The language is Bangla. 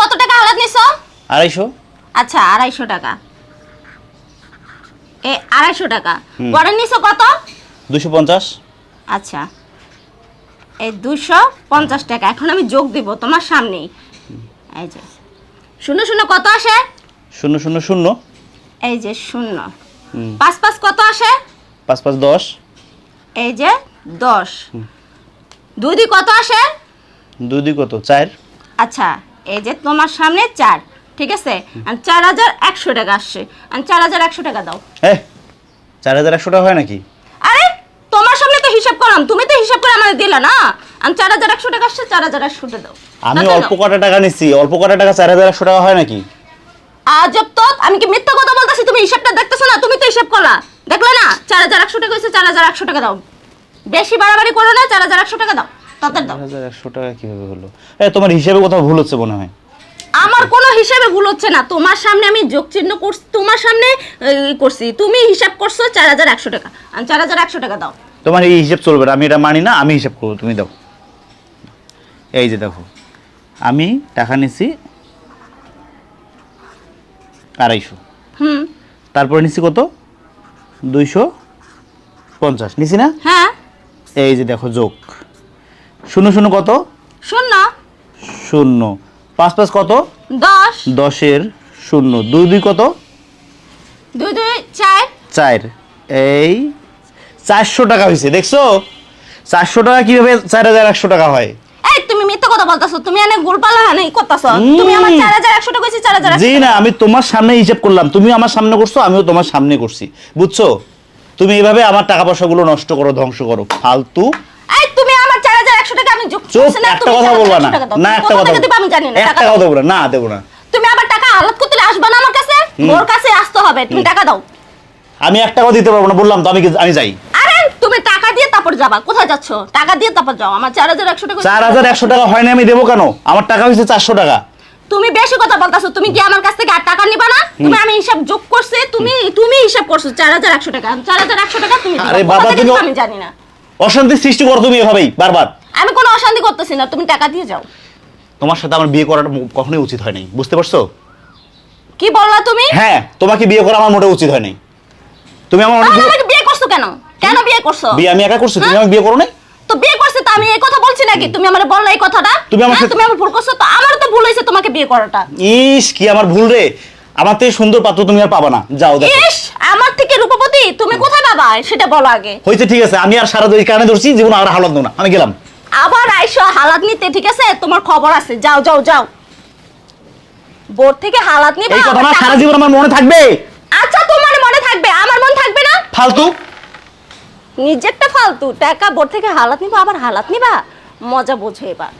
কত টাকা হালাত নিছো? আড়াইশো। আচ্ছা আড়াইশো টাকা। এ আড়াইশো টাকা। পরে নিছো কত? দুশো পঞ্চাশ। আচ্ছা। এই দুশো পঞ্চাশ টাকা। এখন আমি যোগ দিব তোমার সামনেই। এই যে শূন্য শূন্য কত আসে? শূন্য শূন্য শূন্য। এই যে শূন্য। পাঁচ পাঁচ কত আসে? পাঁচ পাঁচ দশ। এই যে দশ। দুই দুই কত আসে? দুই দুই কত? চার। আচ্ছা। এই যে তোমার সামনে চার ঠিক আছে? আর চার হাজার একশো টাকা আসছে। আর চার হাজার একশো টাকা দাও। চার হাজার একশো টাকা হয় নাকি? আরে তোমার সামনে তো হিসাব করলাম। তুমি তো হিসাব করে আমাদের দিলা না? আর চার হাজার একশো টাকা আসছে চার হাজার একশো টাকা দাও। আমি অল্প কটা টাকা নিচ্ছি অল্প কটা টাকা চার হাজার একশো টাকা হয় নাকি? আজব তো আমি কি মিথ্যা কথা বলতেছি? তুমি হিসাবটা দেখতেছো না? তুমি তো হিসাব করলা। দেখলে না? চার হাজার একশো টাকা হয়েছে চার হাজার একশো টাকা দাও। বেশি বাড়াবাড়ি করো না চার হাজার একশো টাকা দাও। তাদের দাও। হাজার একশো টাকা কীভাবে হলো? এ তোমার হিসাবে কোথাও ভুল হচ্ছে মনে হয়। আমার কোনো হিসাবে ভুল হচ্ছে না। তোমার সামনে আমি যোগ চিহ্ন করছি তোমার সামনে এই, করছি। তুমি হিসাব করছ চার হাজার একশো টাকা। আর চার হাজার একশো টাকা দাও। তোমার এই হিসাব চলবে না। আমি এটা মানি না আমি হিসাব করব তুমি দাও। এই যে দেখো আমি টাকা নিছি আড়াইশো। হুম। তারপরে নিছি কত? দুইশো পঞ্চাশ। নিছি না? হ্যাঁ। এই যে দেখো যোগ। শূন্য শূন্য কত? শূন্য। শূন্য। পাঁচ পাঁচ কত? দশ। দশের শূন্য। দুই দুই কত? দুই দুই চার। চার। এই চারশো টাকা হয়েছে দেখছ? চারশো টাকা কীভাবে চার হাজার একশো টাকা হয়? এই তুমি মিথ্যা কথা বলতেছো তুমি অনেক গোলপালা হানি করতেছো হুম। তুমি আমার টাকা কইছি হাজার জি না আমি তোমার সামনে হিসাব করলাম তুমি আমার সামনে করছ আমিও তোমার সামনে করছি বুঝছ? তুমি এইভাবে আমার টাকা পয়সাগুলো নষ্ট করো ধ্বংস করো ফালতু এই তুমি আমার চার হাজার একশো টাকা আমি চুপ একটা কথা বলবা না। না একটা কথা থেকে আমি জানি না একটা কথা দেবো না না না। তুমি আবার টাকা আলাদ করতে আসবা না আমার কাছে? ওর কাছে আসতে হবে তুমি টাকা দাও। আমি এক টাকাও দিতে পারব না বললাম তো আমি আমি যাই। আরে তুমি টাকা দিয়ে তারপর যাবা কোথায় যাচ্ছ? টাকা দিয়ে তারপর যাও আমার চার হাজার একশো টাকা চার হাজার একশো টাকা হয় না আমি দেবো কেন? আমার টাকা হয়েছে চারশো টাকা। তুমি বেশি কথা বলতাছো তুমি কি আমার কাছ থেকে আর টাকা নিবা না? তুমি আমি হিসাব যোগ করছে তুমি তুমি হিসাব করছ চার হাজার একশো টাকা। চার হাজার একশো টাকা তুমি। আরে বাবা, তুমি- আমি জানি না। অশান্তি সৃষ্টি করো তুমি এভাবেই বারবার। আমি কোনো অশান্তি করতেছি না তুমি টাকা দিয়ে যাও। তোমার সাথে আমার বিয়ে করাটা কখনোই উচিত হয় নাই বুঝতে পারছ? কি বললা তুমি? হ্যাঁ তোমাকে বিয়ে করা আমার মোটে উচিত হয় নাই তুমি আমার অনেক আমাকে বিয়ে করছ কেন? কেন বিয়ে করছ? বিয়ে আমি একা করছি তুমি আমাকে বিয়ে করো নাই? তো বিয়ে করছে তো আমি এই কথা বলছি নাকি? তুমি আমার বললা এই কথাটা? তুমি আমার হ্যাঁ, তুমি আমার ভুল করছ তো আমারও তো ভুল হয়েছে তোমাকে বিয়ে করাটা। ইস কি আমার ভুল রে। আমার থেকে সুন্দর পাত্র তুমি আর পাবা না। যাও দেখো। ইস আমার থেকে রূপবতী তুমি কোথায় পাবা? সেটা বলো আগে। হয়েছে ঠিক আছে। আমি আর সারা দুই কারণে ধরছি জীবন আর হালাত না। আমি গেলাম। আবার আইসো হালাত নিতে ঠিক আছে? তোমার খবর আছে। যাও যাও যাও। বোর্ড থেকে হালাত নিবা এই কথা সারা জীবন আমার মনে থাকবে? আচ্ছা তোমার মনে থাকবে আমার মনে থাকবে না? ফালতু। নিজেরটা ফালতু। টাকা বোর্ড থেকে হালাত নিবা আবার হালাত নিবা। মজা বোঝো এবার।